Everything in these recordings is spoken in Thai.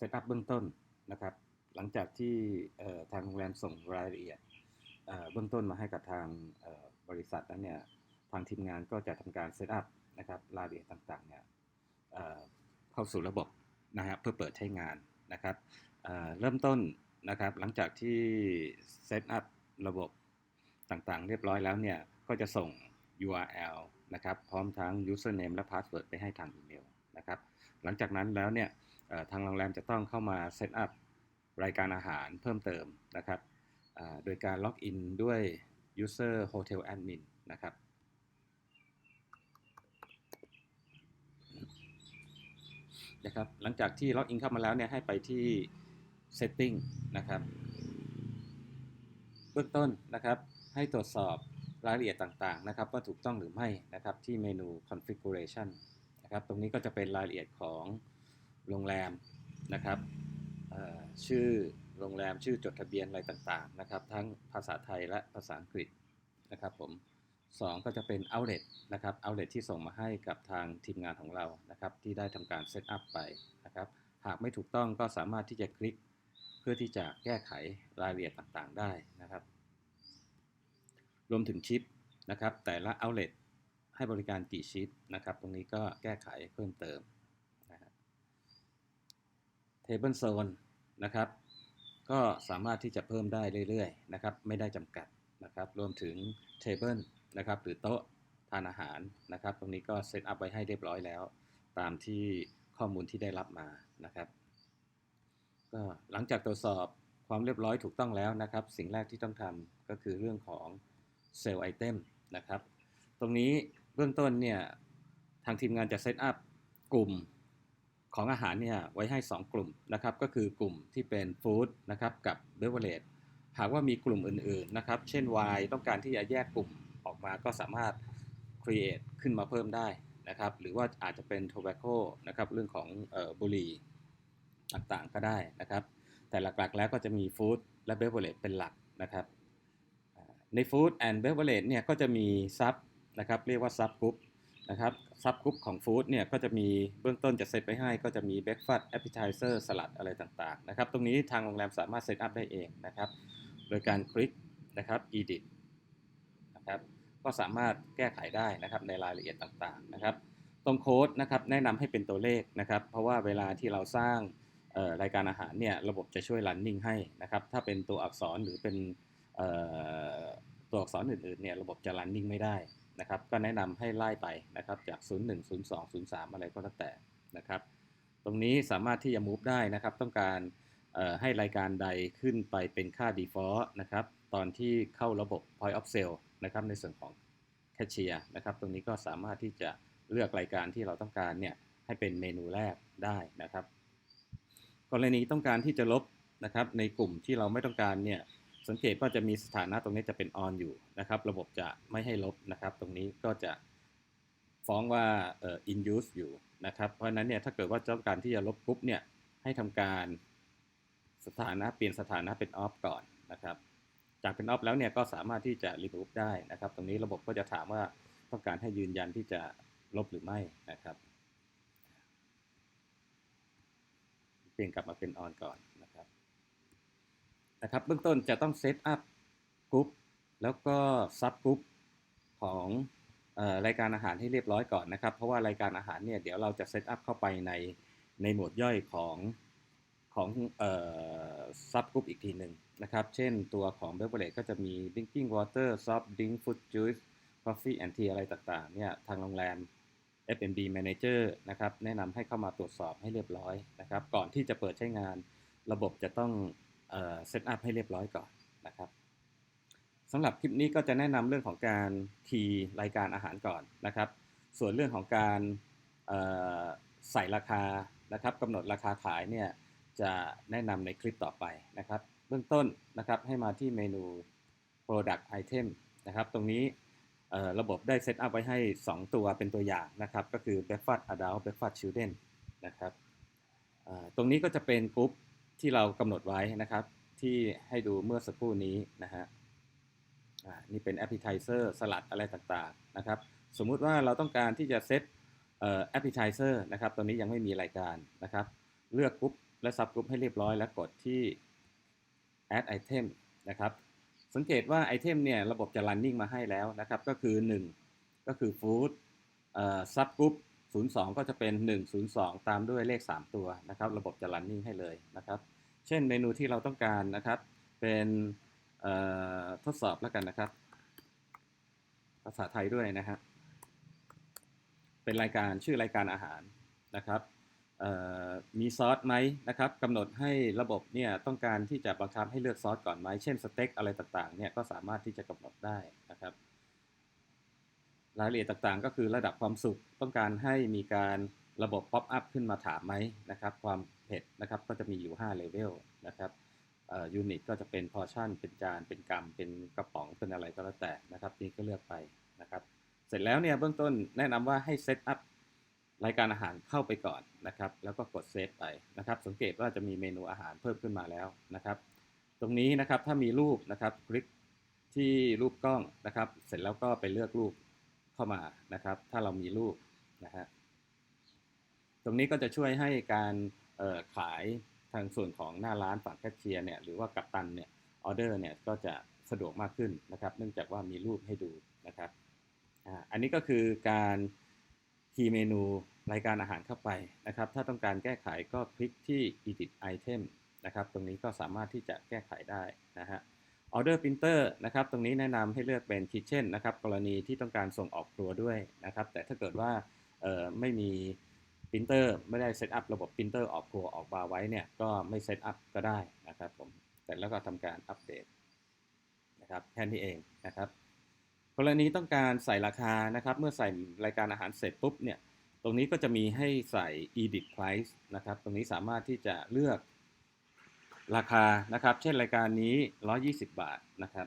เซตอัพเบื้องต้นนะครับ หลังจากที่ทางโรงแรมส่งรายละเอียดเบื้องต้นมาให้กับทางบริษัทนั้นเนี่ยทางทีมงานก็จะทำการเซตอัพนะครับรายละเอียดต่างๆเนี่ยเข้าสู่ระบบนะครับเพื่อเปิดใช้งานนะครับเริ่มต้นนะครับหลังจากที่เซตอัพระบบต่างๆ เรียบร้อยแล้วเนี่ยก็จะส่ง URL นะครับพร้อมทั้ง username และ password ไปให้ทางอีเมลนะครับหลังจากนั้นแล้วเนี่ย ทางโรงแรมจะต้องเข้ามาเซตอัพรายการอาหารเพิ่มเติมนะครับโดยการล็อกอินด้วย user hotel admin นะครับนะครับ หลังจากที่ล็อกอินเข้ามาแล้วเนี่ยให้ไปที่ setting นะครับ เบื้องต้นนะครับให้ตรวจสอบรายละเอียดต่างๆนะครับว่าถูกต้องหรือไม่นะครับที่เมนู configuration นะครับ ตรงนี้ก็จะเป็นรายละเอียดของ โรงแรมนะครับชื่อโรงแรมชื่อจดทะเบียนอะไรต่างๆนะครับทั้งภาษาไทยและภาษาอังกฤษนะครับผม2ก็จะเป็น outlet นะครับ outlet ที่ส่งมาให้กับทางทีมงานของเรานะครับที่ได้ทำการเซตอัพไปนะครับหากไม่ถูกต้องก็สามารถที่จะคลิกเพื่อที่จะแก้ไขรายละเอียดต่างๆได้นะครับ รวมถึงชิปนะครับแต่ละ outlet ให้บริการกี่ชิปนะครับ ตรงนี้ก็แก้ไขเพิ่มเติม table zone นะครับ ก็สามารถที่จะเพิ่มได้เรื่อยๆนะครับ ไม่ได้จำกัดนะครับ รวมถึง table นะครับ หรือโต๊ะทานอาหารนะครับ ตรงนี้ก็เซตอัพไว้ให้เรียบร้อยแล้ว ตามที่ข้อมูลที่ได้รับมานะครับ ก็หลังจากตรวจสอบความเรียบร้อยถูกต้องแล้วนะครับ สิ่งแรกที่ต้องทำก็คือเรื่องของเซลล์ไอเทมนะครับ ตรงนี้เบื้องต้นเนี่ยทางทีมงานจะเซตอัพกลุ่ม ของอาหารเนี่ยไว้ให้ 2 กลุ่มนะครับก็คือกลุ่มที่เป็นฟู้ดนะครับกับเบเวอร์เรจหากว่ามีกลุ่มอื่นๆนะครับเช่นไวน์ต้องการที่จะแยกกลุ่มออกมาก็สามารถ create ขึ้นมาเพิ่มได้นะครับหรือว่าอาจจะเป็น tobacco นะครับเรื่องของออบุหรี่ต่างๆก็ได้นะครับแต่หลักๆแล้วก็จะมีฟู้ดและเบเวอร์เรจเป็นหลักนะครับใน Food and Beverage เนี่ยก็จะมีซับนะครับเรียกว่าซับกรุ๊ป นะครับซับกรุ๊ปของฟู้ดเนี่ยก็จะมีเบื้องต้นจะเซตไปให้ก็จะมีเบรกฟาสต์แอปเปอร์ไทเซอร์สลัดอะไรต่างๆนะครับตรงนี้ทางโรงแรมสามารถเซตอัพได้เองนะครับโดยการคลิกนะครับ edit นะครับก็สามารถแก้ไขได้นะครับในรายละเอียดต่างๆนะครับตรงโค้ดนะครับแนะนำให้เป็นตัวเลขนะครับเพราะว่าเวลาที่เราสร้างรายการอาหารเนี่ยระบบจะช่วย running ให้นะครับถ้าเป็นตัวอักษรหรือเป็นตัวอักษรอื่นๆเนี่ยระบบจะ running ไม่ได้ นะครับก็แนะนำให้ไล่ไปนะครับจาก 01 02 03 อะไรก็แล้วแต่นะครับ ตรงนี้สามารถที่จะ move ได้นะครับ ต้องการให้รายการใดขึ้นไปเป็นค่า default นะครับ ตอนที่เข้าระบบ point of sale นะครับ ในส่วนของแคชเชียร์นะครับ ตรงนี้ก็สามารถที่จะเลือกรายการที่เราต้องการเนี่ยให้เป็นเมนูแรกได้นะครับ กรณีต้องการที่จะลบนะครับ ในกลุ่มที่เราไม่ต้องการเนี่ย สังเกตว่าจะมีสถานะตรงนี้จะเป็น on อยู่นะครับ ระบบจะไม่ให้ลบนะครับ ตรงนี้ก็จะฟ้องว่าเอ่อ in use อยู่นะครับ เพราะฉะนั้นเนี่ยถ้าเกิดว่าต้องการที่จะลบปุ๊บเนี่ยให้ทำการสถานะเปลี่ยนสถานะเป็น off ก่อนนะครับ จากเป็น off แล้วเนี่ยก็สามารถที่จะ remove ได้นะครับ ตรงนี้ระบบก็จะถามว่าต้องการให้ยืนยันที่จะลบหรือไม่นะครับ เปลี่ยนกลับมาเป็น on ก่อน นะครับเบื้องต้นจะต้องเซตอัพกรุ๊ปแล้วก็ซับกรุ๊ปของรายการอาหารให้เรียบร้อยก่อนนะครับ เพราะว่ารายการอาหารเนี่ยเดี๋ยวเราจะเซตอัพเข้าไปในในหมวดย่อยของของซับกรุ๊ปอีกทีหนึ่งนะครับ เช่นตัวของ beverage ก็จะมี drinking water soft drink food juice coffee and tea อะไรต่างๆเนี่ยทางโรงแรม F&B manager นะครับแนะนำให้เข้ามาตรวจสอบให้เรียบร้อยนะครับ ก่อนที่จะเปิดใช้งานระบบจะต้อง เซตอัพให้เรียบร้อยก่อนนะครับสำหรับคลิปนี้ก็จะแนะนำเรื่องของการคีย์รายการอาหารก่อนนะครับ ส่วนเรื่องของการใส่ราคานะครับกำหนดราคาขายเนี่ยจะแนะนำในคลิปต่อไปนะครับ เบื้องต้นนะครับให้มาที่เมนู product item นะครับ ตรงนี้ระบบได้เซตอัพไว้ให้ 2 ตัวเป็นตัวอย่างนะครับ ก็คือ breakfast adult breakfast children นะครับตรงนี้ก็จะเป็นกลุ่ม ที่เรากำหนดไว้นะครับ ที่ให้ดูเมื่อสักครู่นี้นะฮะนี่เป็นแอปเปิลไทเซอร์สลัดอะไรต่างๆนะครับ สมมุติว่าเราต้องการที่จะเซตแอปเปิลไทเซอร์นะครับ ตอนนี้ยังไม่มีรายการนะครับ เลือกปุ๊บและซับกรุ๊ปให้เรียบร้อยแล้วกดที่ add item นะครับ สังเกตว่าไอเทมเนี่ยระบบจะ running มาให้แล้วนะครับ ก็คือ 1 ก็คือ food ซับกรุ๊ป 02 ก็จะเป็น 102 ตามด้วยเลข 3 ตัวนะครับ ระบบจะ running ให้เลยนะครับ เช่นเมนูที่เราต้องการนะครับ เป็นทดสอบแล้วกันนะครับ ภาษาไทยด้วยนะฮะเป็นรายการชื่อรายการอาหารนะครับมีซอสไหมนะครับกำหนดให้ระบบเนี่ยต้องการที่จะบังคับให้เลือกซอสก่อนไหมเช่นสเต็กอะไรต่างๆเนี่ยก็สามารถที่จะกำหนดได้นะครับ รายละเอียดต่างๆ ก็คือระดับความสุขต้องการให้มีการระบบป๊อปอัพขึ้นมาถามไหมนะครับความเผ็ดนะครับก็จะมีอยู่5เลเวลนะครับยูนิตก็จะเป็นพอชั่น เป็นจาน เป็นกรัม เป็นกระป๋อง เป็นอะไรก็แล้วแต่นะครับนี่ก็เลือกไปนะครับ เสร็จแล้วเนี่ยเบื้องต้นแนะนำว่าให้เซตอัพรายการอาหารเข้าไปก่อนนะครับ แล้วก็กดเซฟไปนะครับ สังเกตว่าจะมีเมนูอาหารเพิ่มขึ้นมาแล้วนะครับ ตรงนี้นะครับถ้ามีรูปนะครับคลิกที่รูปกล้องนะครับ เสร็จแล้วก็ไปเลือกรูป เข้ามานะครับ ถ้าเรามีรูปนะฮะตรงนี้ก็จะช่วยให้การขายทางส่วนของหน้าร้านฝั่งแคชเชียร์เนี่ยหรือว่ากัปตันเนี่ยออเดอร์เนี่ยก็จะสะดวกมากขึ้นนะครับ เนื่องจากว่ามีรูปให้ดูนะครับอันนี้ก็คือการคีย์เมนูรายการอาหารเข้าไปนะครับ ถ้าต้องการแก้ไขก็คลิกที่ edit item นะครับ ตรงนี้ก็สามารถที่จะแก้ไขได้นะฮะ order printer นะครับ ตรงนี้แนะนำให้เลือกเป็น kitchen นะครับ กรณีที่ต้องการส่งออกครัวด้วยนะครับ แต่ถ้าเกิดว่าไม่มีปรินเตอร์ไม่ได้เซตอัพระบบปรินเตอร์ออกครัวออกบาร์ไว้เนี่ยก็ไม่เซตอัพก็ได้นะครับผมเสร็จแล้วก็ทำการอัปเดตนะครับแค่นี้เองนะครับกรณีต้องการใส่ราคานะครับ เมื่อใส่รายการอาหารเสร็จปุ๊บเนี่ยตรงนี้ก็จะมีให้ใส่ edit price นะครับ ตรงนี้สามารถที่จะเลือก ราคานะครับ เช่นรายการนี้ 120 บาทนะครับ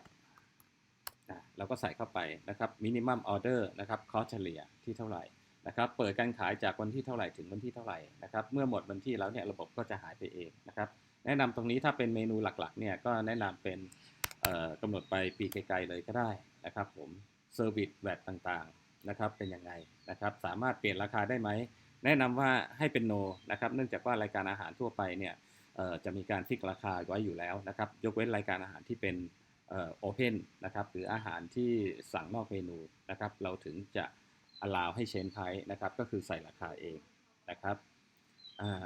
เราก็ใส่เข้าไปนะครับ minimum order นะครับคอเฉลี่ยที่เท่าไหร่นะครับ เปิดการขายจากวันที่เท่าไหร่ถึงวันที่เท่าไหร่นะครับ เมื่อหมดวันที่แล้วเนี่ยระบบก็จะหายไปเองนะครับ แนะนำตรงนี้ถ้าเป็นเมนูหลักๆเนี่ยก็แนะนำเป็นกำหนดไปปีไกลๆเลยก็ได้นะครับ ผมเซอร์วิสแวดต่างๆนะครับ เป็นยังไงนะครับ สามารถเปลี่ยนราคาได้ไหมแนะนำว่าให้เป็นโนนะครับ เนื่องจากว่ารายการอาหารทั่วไปเนี่ย จะมีการฟิกราคาไว้อยู่แล้วนะครับ ยกเว้นรายการอาหารที่เป็นโอเพนนะครับหรืออาหารที่สั่งนอกเมนูนะครับ เราถึงจะ allow ให้ change price นะครับ ก็คือใส่ราคาเองนะครับ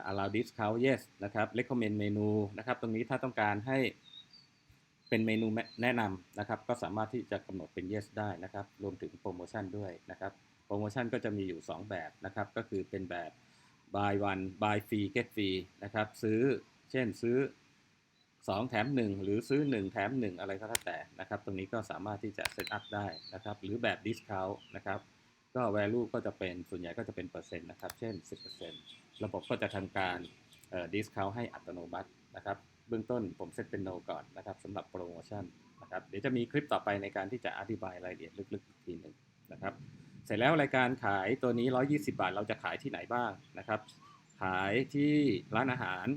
allow discount yes นะครับ recommend เมนูนะครับ ตรงนี้ถ้าต้องการให้เป็นเมนูแนะนำนะครับ ก็สามารถที่จะกำหนดเป็น yes ได้นะครับ รวมถึงโปรโมชั่นด้วยนะครับ โปรโมชั่นก็จะมีอยู่ 2 แบบนะครับ ก็คือเป็นแบบ buy one buy free get free นะครับ ซื้อ เช่นซื้อ 2 แถม 1 หรือซื้อ 1 แถม 1 อะไรก็แล้วแต่นะครับ ตรงนี้ก็สามารถที่จะเซตอัพได้นะครับ หรือแบบ discount นะครับ ก็ value ก็จะเป็นส่วนใหญ่ก็จะเป็นเปอร์เซ็นต์นะครับ เช่น 10%ระบบก็จะทำการ discount ให้อัตโนมัตินะครับ เบื้องต้นผมเซตเป็น no ก่อนนะครับสำหรับโปรโมชั่นนะครับ เดี๋ยวจะมีคลิปต่อไปในการที่จะอธิบายรายละเอียดลึกๆอีกทีหนึ่งนะครับ เสร็จแล้วรายการขายตัวนี้ 120 บาท เราจะขายที่ไหนบ้างนะครับ ขายที่ร้านอาหาร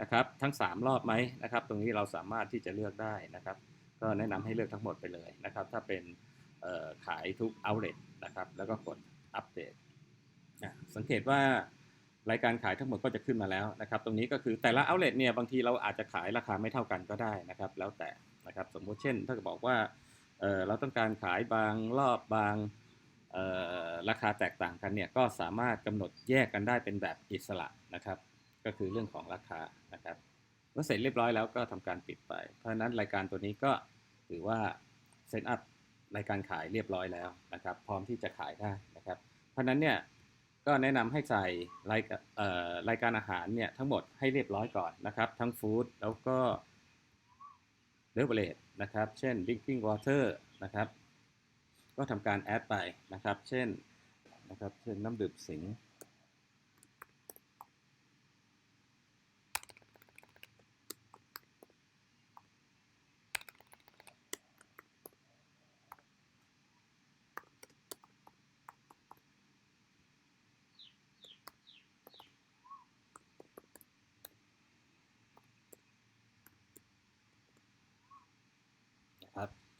นะครับทั้ง 3 รอบไหมนะครับ ตรงนี้เราสามารถที่จะเลือกได้นะครับ ก็แนะนำให้เลือกทั้งหมดไปเลยนะครับ ถ้าเป็นขายทุก outlet นะครับ แล้วก็กดอัปเดตสังเกตว่ารายการขายทั้งหมดก็จะขึ้นมาแล้วนะครับ ตรงนี้ก็คือแต่ละ outlet เนี่ยบางทีเราอาจจะขายราคาไม่เท่ากันก็ได้นะครับ แล้วแต่นะครับสมมุติเช่น ถ้าบอกว่าเเราต้องการขายบางรอบบางราคาแตกต่างกันเนี่ยก็สามารถกำหนดแยกกันได้เป็นแบบอิสระนะครับ ก็คือเรื่องของราคานะครับเมื่อเสร็จเรียบร้อยแล้วก็ทำการปิดไป เพราะฉะนั้นรายการตัวนี้ก็ถือว่าเซตอัพรายการขายเรียบร้อยแล้วนะครับ พร้อมที่จะขายได้นะครับ เพราะนั้นเนี่ยก็แนะนำให้ใส่รายรายการอาหารเนี่ยทั้งหมดให้เรียบร้อยก่อนนะครับ ทั้งฟู้ดแล้วก็เ e เวอเรจนะครับ เช่น drinking water นะครับ ก็ทำการแอดไปนะครับ เช่นนะครับ เช่นน้ำดื่มสิงห์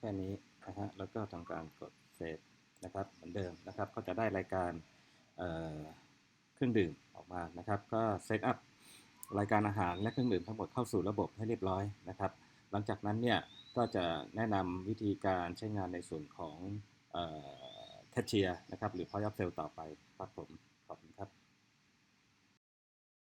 แค่นี้นะฮะแล้วก็ทำการกดเซฟนะครับเหมือนเดิมนะครับก็จะได้รายการเครื่องดื่มออกมานะครับ ก็เซตอัพรายการอาหารและเครื่องดื่มทั้งหมดเข้าสู่ระบบให้เรียบร้อยนะครับ หลังจากนั้นเนี่ยก็จะแนะนำวิธีการใช้งานในส่วนของแคชเชียร์นะครับหรือ point of sale ต่อไปครับผมขอบคุณครับ